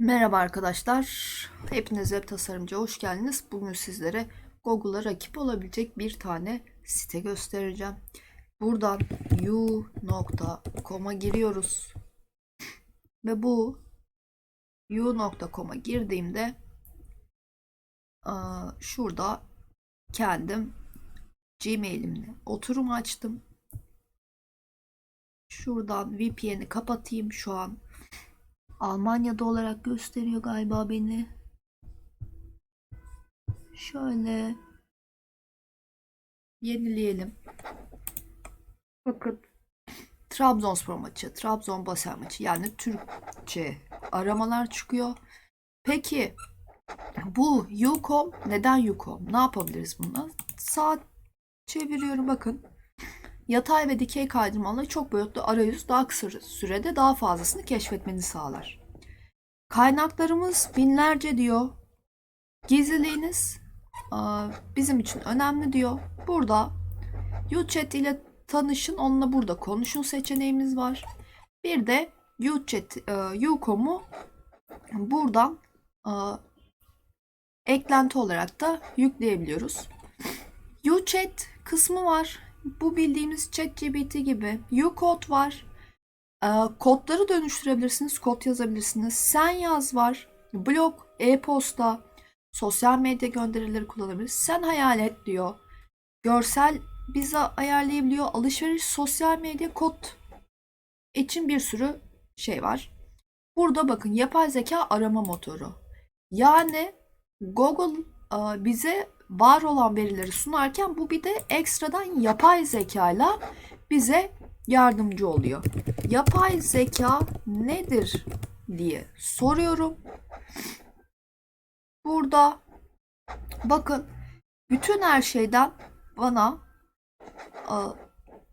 Merhaba arkadaşlar. Hepiniz web tasarımcı hoş geldiniz. Bugün sizlere Google'a rakip olabilecek bir tane site göstereceğim. Buradan u.com'a giriyoruz. Ve bu u.com'a girdiğimde şurada kendim Gmail'imle oturum açtım. Şuradan VPN'i kapatayım şu an. Almanya'da olarak gösteriyor galiba beni. Şöyle yenileyelim. Bakın Trabzonspor maçı, Trabzon Basel maçı yani Türkçe aramalar çıkıyor. Peki bu Ucom neden Ucom? Ne yapabiliriz bununla? Saat çeviriyorum bakın. Yatay ve dikey kaydırmalı çok boyutlu arayüz daha kısa sürede daha fazlasını keşfetmeni sağlar. Kaynaklarımız binlerce diyor. Gizliliğiniz bizim için önemli diyor. Burada UChat ile tanışın, onunla burada konuşun seçeneğimiz var. Bir de UChat, e, Ucom'u buradan eklenti olarak da yükleyebiliyoruz. UChat kısmı var. Bu bildiğimiz ChatGPT gibi. Ucode var. Ee, kodları dönüştürebilirsiniz. Kod yazabilirsiniz. Sen yaz var. Blog, e-posta, sosyal medya gönderileri kullanabiliriz. Sen hayal et diyor. Görsel bize ayarlayabiliyor. Alışveriş, sosyal medya, kod için bir sürü şey var. Burada bakın yapay zeka arama motoru. Yani Google e, bize var olan verileri sunarken bu bir de ekstradan yapay zekayla bize yardımcı oluyor. Yapay zeka nedir diye soruyorum. Burada bakın bütün her şeyden bana e,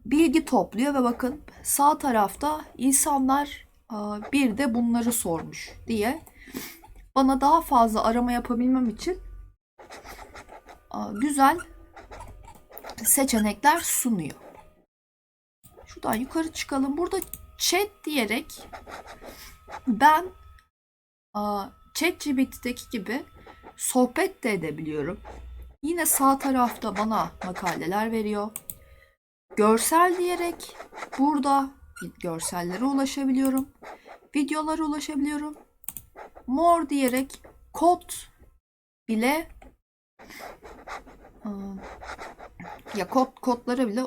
bilgi topluyor ve bakın sağ tarafta insanlar e, bir de bunları sormuş diye bana daha fazla arama yapabilmem için güzel seçenekler sunuyor. Şuradan yukarı çıkalım. Burada chat diyerek ben ChatGPT'deki gibi sohbet de edebiliyorum. Yine sağ tarafta bana makaleler veriyor. Görsel diyerek burada görsellere ulaşabiliyorum. Videolara ulaşabiliyorum. More diyerek kod bile ya kod kodlara bile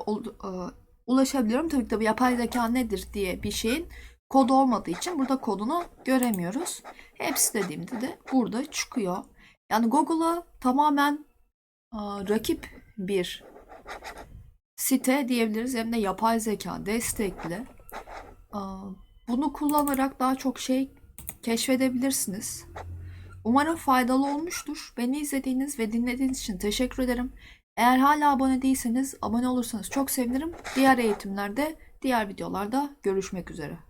ulaşabiliyorum. Tabii ki de yapay zeka nedir diye bir şeyin kod olmadığı için burada kodunu göremiyoruz. Hepsi dediğimde de burada çıkıyor. Yani Google'a tamamen rakip bir site diyebiliriz. Hem de yapay zeka destekli. Bunu kullanarak daha çok şey keşfedebilirsiniz. Umarım faydalı olmuştur. Beni izlediğiniz ve dinlediğiniz için teşekkür ederim. Eğer hala abone değilseniz abone olursanız çok sevinirim. Diğer eğitimlerde, diğer videolarda görüşmek üzere.